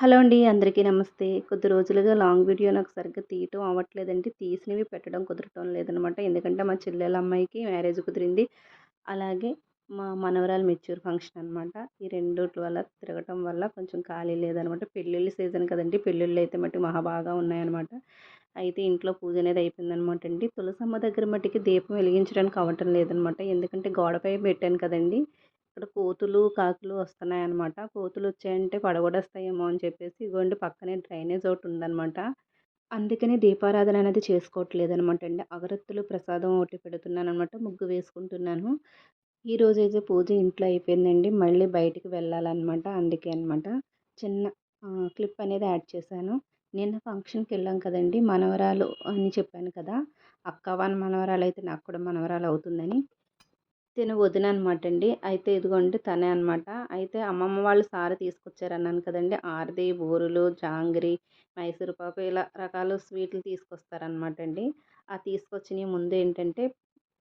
Hello అండి అందరికీ నమస్తే. కొద్ది రోజులుగా లాంగ్ వీడియో నాకు సరిగ్గా తీయటం అవ్వట్లేదండి. తీసినవి పెట్టడం కుదరటం లేదనమాట. ఎందుకంటే మా చెల్లెల అమ్మాయికి మ్యారేజ్ కుదిరింది. అలాగే మా మనవరాలు మెచ్యూర్ ఫంక్షన్ అనమాట. ఈ రెండుటి వల్ల తిరగటం వల్ల కొంచెం ఖాళీ లేదనమాట. పెళ్ళిళ్ళ సీజన్ కదండి. పెళ్ళిళ్ళు అయితే మట్టి మహా బాగా ఉన్నాయన్నమాట అయితే ఇంట్లో పూజ అనేది అయిపోయిందనమాట అండి. తులసమ్మ దగ్గర మట్టికి దీపం వెలిగించడానికి అవ్వటం లేదనమాట. ఎందుకంటే గోడపై పెట్టాను కదండి. ఇక్కడ కోతులు కాకులు వస్తున్నాయి అనమాట కోతులు వచ్చాయంటే పడగొడేస్తాయేమో అని చెప్పేసి ఇగోండి పక్కనే డ్రైనేజ్ ఒకటి ఉందన్నమాట. అందుకని దీపారాధన అనేది చేసుకోవట్లేదు అనమాట అండి. అగరత్తులు ప్రసాదం ఒకటి పెడుతున్నాను అనమాట ముగ్గు వేసుకుంటున్నాను. ఈ అయితే పూజ ఇంట్లో అయిపోయిందండి. మళ్ళీ బయటికి వెళ్ళాలన్నమాట అందుకే అనమాట చిన్న క్లిప్ అనేది యాడ్ చేశాను. నిన్న ఫంక్షన్కి వెళ్ళాం కదండి మనవరాలు అని చెప్పాను కదా అక్క మనవరాలు అయితే నాకు కూడా మనవరాలు అవుతుందని. తిను వదిన అనమాట అండి అయితే ఇదిగోండి తనే అనమాట. అయితే అమ్మమ్మ వాళ్ళు సారి తీసుకొచ్చారన్నాను కదండి. ఆరిది బూరులు జాంగ్రీ మైసూరుపాకు ఇలా రకాల స్వీట్లు తీసుకొస్తారనమాట అండి ఆ తీసుకొచ్చిన ముందు ఏంటంటే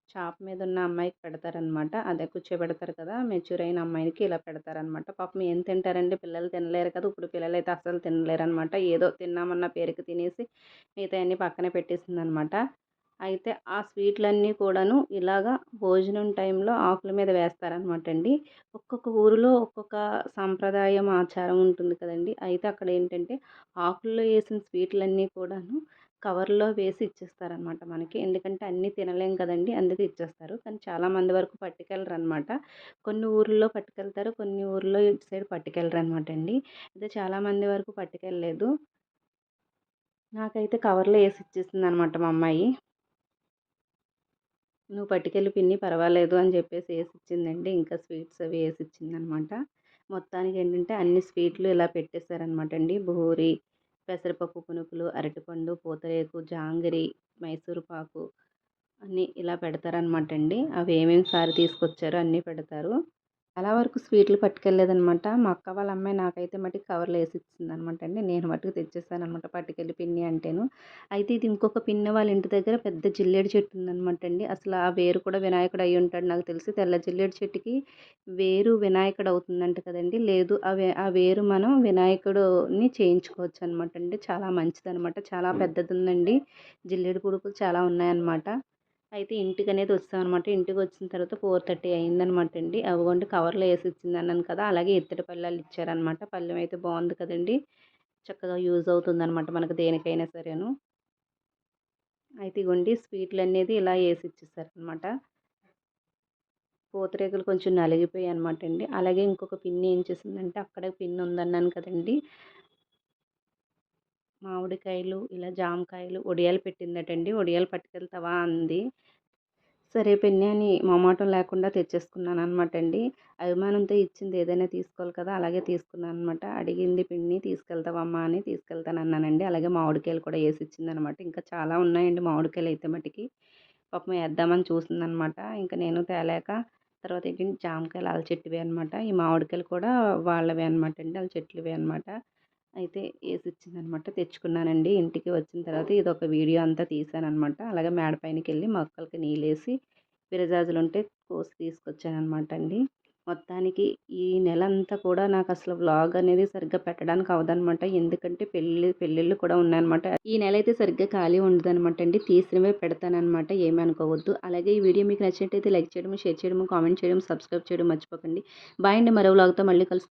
షాప్ మీద ఉన్న అమ్మాయికి పెడతారనమాట. అదే కూర్చోబెడతారు కదా మెచ్యూర్ అయిన అమ్మాయికి ఇలా పెడతారనమాట. పాపం ఏం తింటారండి? పిల్లలు తినలేరు కదా ఇప్పుడు పిల్లలు అయితే అసలు తినలేరు అనమాట ఏదో తిన్నామన్న పేరుకి తినేసి మిగతా అన్నీ పక్కన పెట్టేసింది అనమాట అయితే ఆ స్వీట్లన్నీ కూడాను ఇలాగా భోజనం టైంలో ఆకుల మీద వేస్తారనమాట అండి ఒక్కొక్క ఊరిలో ఒక్కొక్క సాంప్రదాయం ఆచారం ఉంటుంది కదండి. అయితే అక్కడ ఏంటంటే ఆకుల్లో వేసిన స్వీట్లన్నీ కూడాను కవర్లో వేసి ఇచ్చేస్తారనమాట మనకి. ఎందుకంటే అన్నీ తినలేం కదండి అందుకే ఇచ్చేస్తారు. కానీ చాలామంది వరకు పట్టుకెళ్ళరు అనమాట కొన్ని ఊర్లో పట్టుకెళ్తారు కొన్ని ఊర్లో ఇటు సైడ్ పట్టుకెళ్ళరు అనమాట అండి అయితే చాలామంది వరకు పట్టుకెళ్ళలేదు. నాకైతే కవర్లో వేసి ఇచ్చేసింది అనమాట మా అమ్మాయి. నువ్వు పట్టుకెళ్ళి పిన్ని పర్వాలేదు అని చెప్పేసి వేసి ఇచ్చిందండి ఇంకా స్వీట్స్ అవి వేసి ఇచ్చిందనమాట మొత్తానికి ఏంటంటే అన్ని స్వీట్లు ఇలా పెట్టేశారనమాట అండి బూరి పెసరపప్పు పునుకులు అరటిపండు పూతరేకు జాంగరి మైసూరుపాకు అన్నీ ఇలా పెడతారనమాట అండి అవి ఏమేమి సారి తీసుకొచ్చారో అన్నీ పెడతారు. చాలా వరకు స్వీట్లు పట్టుకెళ్ళలేదనమాట. మా అక్క వాళ్ళ అమ్మాయి నాకైతే మటుకు కవర్లో వేసి ఇచ్చింది అనమాట అండి నేను మటుకు తెచ్చేసాను అనమాట పట్టుకెళ్ళి పిన్ని అంటేను. అయితే ఇది ఇంకొక పిన్ని వాళ్ళ ఇంటి దగ్గర పెద్ద జిల్లేడు చెట్టు ఉందనమాట అండి. అసలు ఆ వేరు కూడా వినాయకుడు అయ్యి ఉంటాడు నాకు తెలిసి. తెల్ల జిల్లేడు చెట్టుకి వేరు వినాయకుడు అవుతుందంట కదండి. లేదు ఆ వేరు మనం వినాయకుడుని చేయించుకోవచ్చు అనమాట అండి. చాలా మంచిది అనమాట చాలా పెద్దది ఉందండి జిల్లేడు పుడుకులు చాలా ఉన్నాయన్నమాట అయితే ఇంటికి అనేది వచ్చాం అనమాట ఇంటికి వచ్చిన తర్వాత ఫోర్ థర్టీ అయిందనమాట అండి. అవిగోండి కవర్లో వేసి ఇచ్చింది అన్నాను కదా అలాగే ఇత్తడి పళ్ళాలు ఇచ్చారనమాట. పళ్ళెం అయితే బాగుంది కదండి. చక్కగా యూజ్ అవుతుంది అనమాట మనకు దేనికైనా సరేను. అయితే ఇగోండి స్వీట్లు అనేది ఇలా వేసి ఇచ్చేసారనమాట పూతరేకులు కొంచెం నలిగిపోయాయి అనమాట అండి. అలాగే ఇంకొక పిన్ని ఏం చేసిందంటే అక్కడ పిన్ ఉందన్నాను కదండి. మామిడికాయలు ఇలా జామకాయలు ఒడియాలు పెట్టిందటండి. ఒడియాలు పట్టుకెళ్తావా? అంది. సరే పిన్ని అని మొమాటం లేకుండా తెచ్చేసుకున్నాను అనమాట అండి అభిమానంతో ఇచ్చింది ఏదైనా తీసుకోవాలి కదా అలాగే తీసుకున్నాను అనమాట అడిగింది పిన్ని తీసుకెళ్తావమ్మా అని తీసుకెళ్తాను అన్నానండి అలాగే మామిడికాయలు కూడా వేసి ఇచ్చింది అనమాట ఇంకా చాలా ఉన్నాయండి మామిడికాయలు అయితే మటుకి. పాపం వేద్దామని చూసిందనమాట. ఇంకా నేను తేలేక తర్వాత ఏంటంటే జామకాయలు వాళ్ళ చెట్టువే అనమాట. ఈ మామిడికాయలు కూడా వాళ్ళవే అనమాట అండి వాళ్ళ చెట్లువే అనమాట. అయితే వేసి ఇచ్చిందనమాట తెచ్చుకున్నానండి. ఇంటికి వచ్చిన తర్వాత ఇది ఒక వీడియో అంతా తీసానమాట అలాగే మేడ పైనకి వెళ్ళి మొక్కలకి నీళ్ళేసి విరజాజులు ఉంటే కోసి తీసుకొచ్చానమాట అండి. మొత్తానికి ఈ నెల అంతా కూడా నాకు అసలు వ్లాగ్ అనేది సరిగ్గా పెట్టడానికి అవదనమాట. ఎందుకంటే పెళ్ళి పెళ్ళిళ్ళు కూడా ఉన్నాయన్నమాట ఈ నెల అయితే సరిగ్గా ఖాళీ ఉండదనమాట అండి. తీసినవే పెడతానమాట ఏమీ అనుకోవద్దు. అలాగే ఈ వీడియో మీకు నచ్చినట్టయితే లైక్ చేయడం షేర్ చేయడం కామెంట్ చేయడం సబ్స్క్రైబ్ చేయడం మర్చిపోకండి. బాయ్ అండి. మరో వ్లాగ్తో మళ్ళీ కలుసు